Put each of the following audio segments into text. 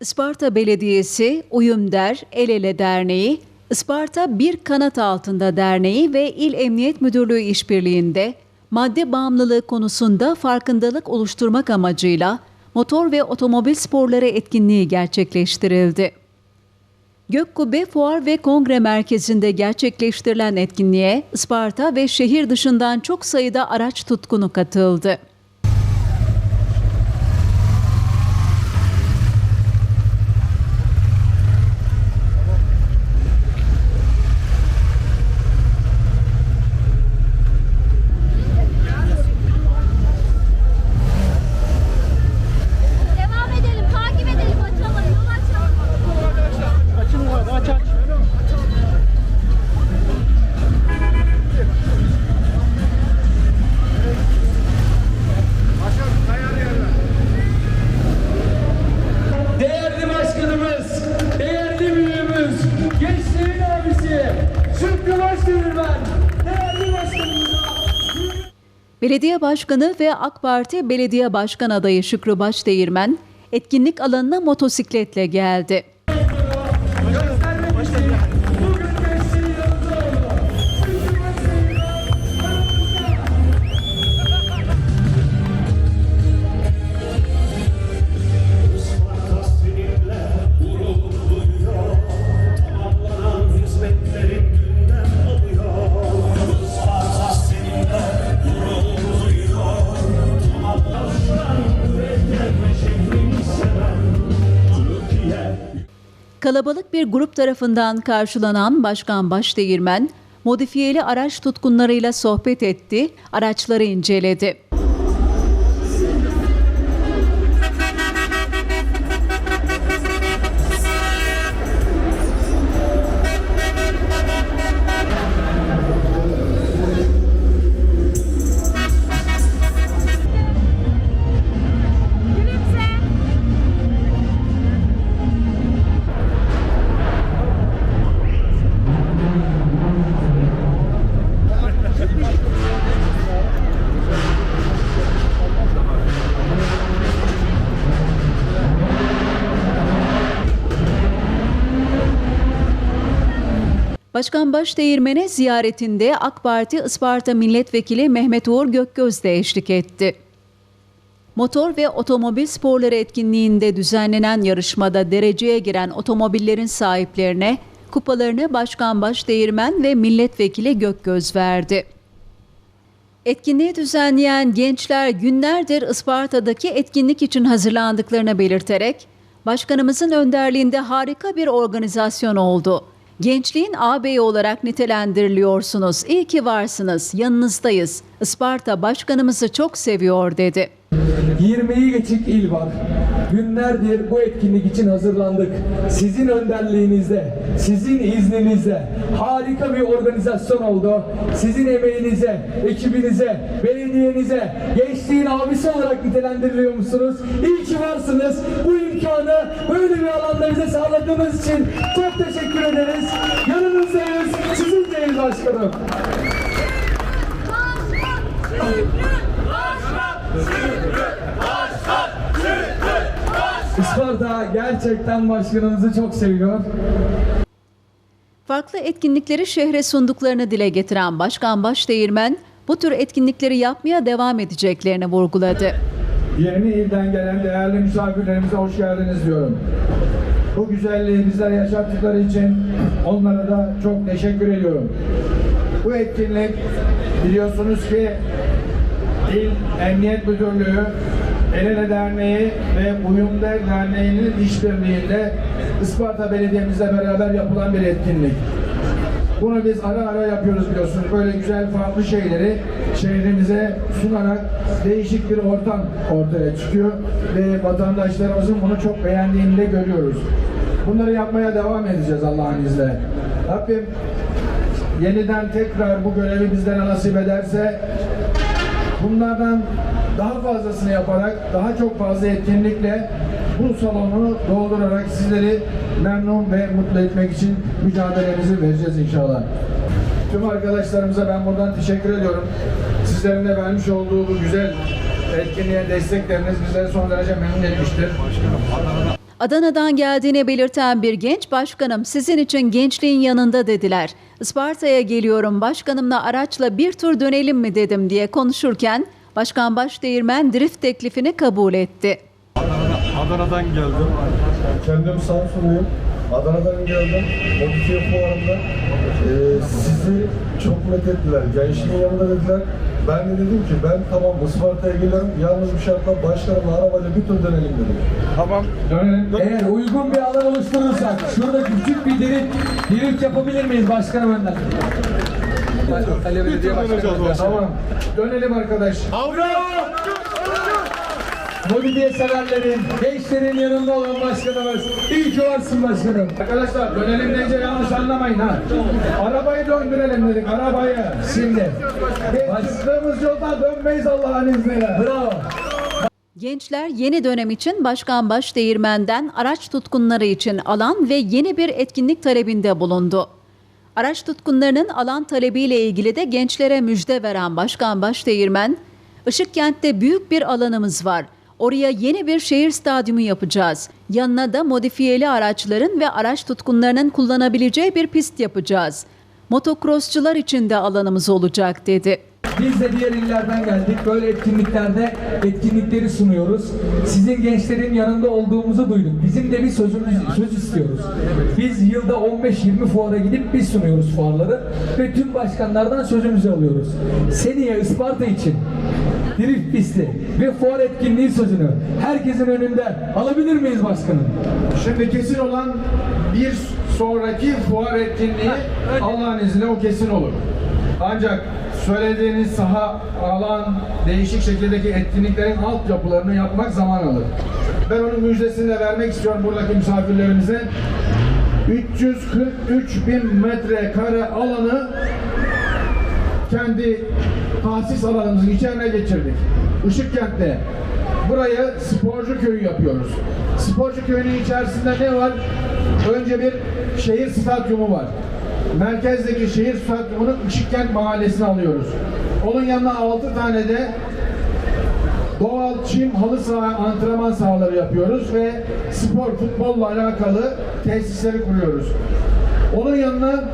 Isparta Belediyesi, Uyumder, El Ele Derneği, Isparta Bir Kanat Altında Derneği ve İl Emniyet Müdürlüğü işbirliğinde madde bağımlılığı konusunda farkındalık oluşturmak amacıyla motor ve otomobil sporları etkinliği gerçekleştirildi. Gökkubbe Fuar ve Kongre Merkezi'nde gerçekleştirilen etkinliğe Isparta ve şehir dışından çok sayıda araç tutkunu katıldı. Belediye Başkanı ve AK Parti Belediye Başkan adayı Şükrü Başdeğirmen etkinlik alanına motosikletle geldi. göstermek için Kalabalık bir grup tarafından karşılanan Başkan Başdeğirmen, modifiyeli araç tutkunlarıyla sohbet etti, araçları inceledi. Başkan Başdeğirmen'e ziyaretinde AK Parti Isparta Milletvekili Mehmet Uğur Gökgöz de eşlik etti. Motor ve otomobil sporları etkinliğinde düzenlenen yarışmada dereceye giren otomobillerin sahiplerine kupalarını Başkan Başdeğirmen ve Milletvekili Gökgöz verdi. Etkinliği düzenleyen gençler günlerdir Isparta'daki etkinlik için hazırlandıklarını belirterek, Başkanımızın önderliğinde harika bir organizasyon oldu. Gençliğin ağabeyi olarak nitelendiriliyorsunuz. İyi ki varsınız. Yanınızdayız. Isparta başkanımızı çok seviyor dedi. 20'yi geçik il var. Günlerdir bu etkinlik için hazırlandık. Sizin önderliğinizde, sizin izninizle harika bir organizasyon oldu. Sizin emeğinize, ekibinize, belediyenize, gençliğin abisi olarak nitelendiriliyor musunuz? İyi ki varsınız. Bu imkanı böyle bir alanda bize sağladığınız için çok teşekkür ederiz. Yanınızdayız, sizinleyiz başkanım. Başkan, Şükrü, başkan. Isparta gerçekten başkanımızı çok seviyor. Farklı etkinlikleri şehre sunduklarını dile getiren Başkan Başdeğirmen, bu tür etkinlikleri yapmaya devam edeceklerini vurguladı. Yeni ilden gelen değerli misafirlerimize hoş geldiniz diyorum. Bu güzelliği bizlere yaşattıkları için onlara da çok teşekkür ediyorum. Bu etkinlik biliyorsunuz ki İl Emniyet Müdürlüğü, El Ele Derneği ve Uyumder Derneği'nin işbirliğinde Isparta Belediye'mizle beraber yapılan bir etkinlik. Bunu biz ara ara yapıyoruz biliyorsunuz. Böyle güzel farklı şeyleri şehrimize sunarak değişik bir ortam ortaya çıkıyor ve vatandaşlarımızın bunu çok beğendiğini de görüyoruz. Bunları yapmaya devam edeceğiz Allah'ın izniyle. Rabbim yeniden tekrar bu görevi bizlere nasip ederse bunlardan daha fazlasını yaparak, daha çok fazla etkinlikle bu salonu doldurarak sizleri memnun ve mutlu etmek için mücadelemizi vereceğiz inşallah. Tüm arkadaşlarımıza ben buradan teşekkür ediyorum. Sizlerin de vermiş olduğu bu güzel etkinliğe destekleriniz bizleri son derece memnun etmiştir. Adana'dan geldiğini belirten bir genç başkanım sizin için gençliğin yanında dediler. Isparta'ya geliyorum başkanımla araçla bir tur dönelim mi dedim diye konuşurken Başkan Başdeğirmen drift teklifini kabul etti. Adana'dan geldim. Kendim Samsunluyum. Adana'dan geldim. Modifiye fuarında e, sizi çok met ettiler. Gençliğin yanında dediler. Ben de dedim ki ben tamam Isparta'ya gelirim. Yalnız bir şartla başkanımla arabayla bir tur dönelim dedim. Tamam. Dönelim. Eğer uygun bir alan oluşturursak şurada küçük bir drift, drift yapabilir miyiz başkanım önden? Başkanım. Tamam. Dönelim arkadaş. Modifiye severlerin, gençlerin yanında olan başkanımız. İyi ki varsın başkanım. Arkadaşlar dönelim deyince yanlış anlamayın ha. Arabayı döndürelim dedik arabayı. Şimdi. Biz çıktığımız yolda dönmeyiz Allah'ın izniyle. Bravo. Gençler yeni dönem için Başkan Başdeğirmen'den araç tutkunları için alan ve yeni bir etkinlik talebinde bulundu. Araç tutkunlarının alan talebiyle ilgili de gençlere müjde veren Başkan Başdeğirmen, Işıkkent'te büyük bir alanımız var. Oraya yeni bir şehir stadyumu yapacağız. Yanına da modifiyeli araçların ve araç tutkunlarının kullanabileceği bir pist yapacağız. Motokrasçılar için de alanımız olacak dedi. Biz de diğer illerden geldik. Böyle etkinliklerde etkinlikleri sunuyoruz. Sizin gençlerin yanında olduğumuzu duyduk. Bizim de bir sözümüz, söz istiyoruz. Biz yılda 15-20 fuara gidip biz sunuyoruz fuarları ve tüm başkanlardan sözümüzü alıyoruz. Seneye Isparta için drift pisti ve fuar etkinliği sözünü herkesin önünde alabilir miyiz başkanım? Şimdi kesin olan bir sonraki fuar etkinliği Allah'ın izniyle o kesin olur. Ancak söylediğiniz saha, alan, değişik şekildeki etkinliklerin altyapılarını yapmak zaman alır. Ben onun müjdesini de vermek istiyorum buradaki misafirlerimize. 343 bin metrekare alanı kendi tahsis alanımızın içine geçirdik. Işıkkent'te burayı sporcu köyü yapıyoruz. Sporcu köyünün içerisinde ne var? Önce bir şehir stadyumu var. Merkezdeki şehir stadyumunun Işıkkent mahallesini alıyoruz. Onun yanına 6 tane de doğal çim halı saha antrenman sahaları yapıyoruz ve spor futbolla alakalı tesisleri kuruyoruz. Onun yanına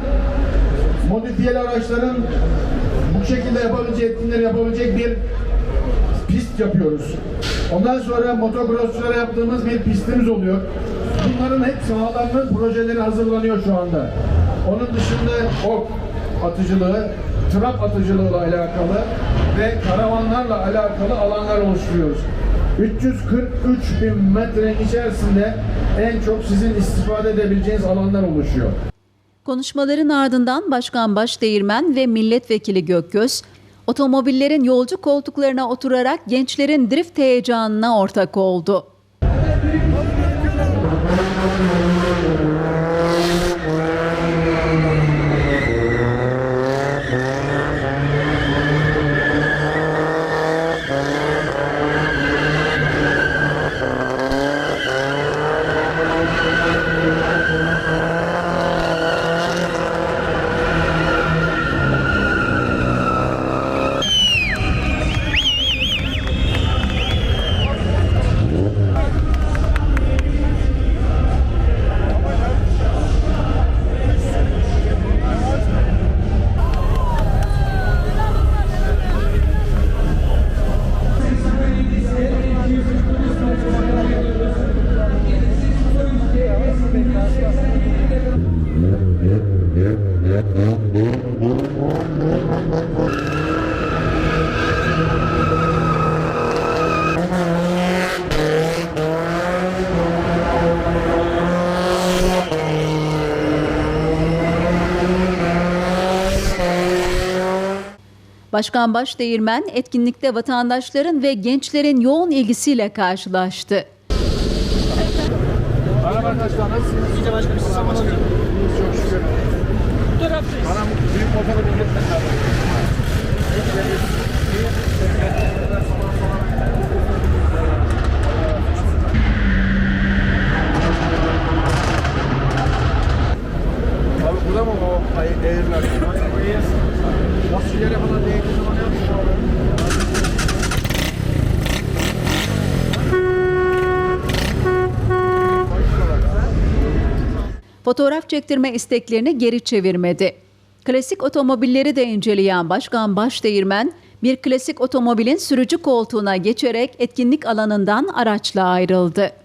modifiyeli araçların bu şekilde yapabileceği etkinleri yapabilecek bir pist yapıyoruz. Ondan sonra motocrossçulara yaptığımız bir pistimiz oluyor. Bunların hep sahalarının projeleri hazırlanıyor şu anda. Onun dışında ok atıcılığı, trap atıcılığıyla alakalı ve karavanlarla alakalı alanlar oluşturuyoruz. 343 bin metrenin içerisinde en çok sizin istifade edebileceğiniz alanlar oluşuyor. Konuşmaların ardından Başkan Başdeğirmen ve Milletvekili Gökgöz, otomobillerin yolcu koltuklarına oturarak gençlerin drift heyecanına ortak oldu. Başkan Başdeğirmen etkinlikte vatandaşların ve gençlerin yoğun ilgisiyle karşılaştı. Merhaba arkadaşlar nasılsınız? İyice başkanım siz zaman Çok şükür. Bu taraftayız. Bana büyük motoru bindirtmediler. Fotoğraf çektirme isteklerini geri çevirmedi. Klasik otomobilleri de inceleyen Başkan Başdeğirmen, bir klasik otomobilin sürücü koltuğuna geçerek etkinlik alanından araçla ayrıldı.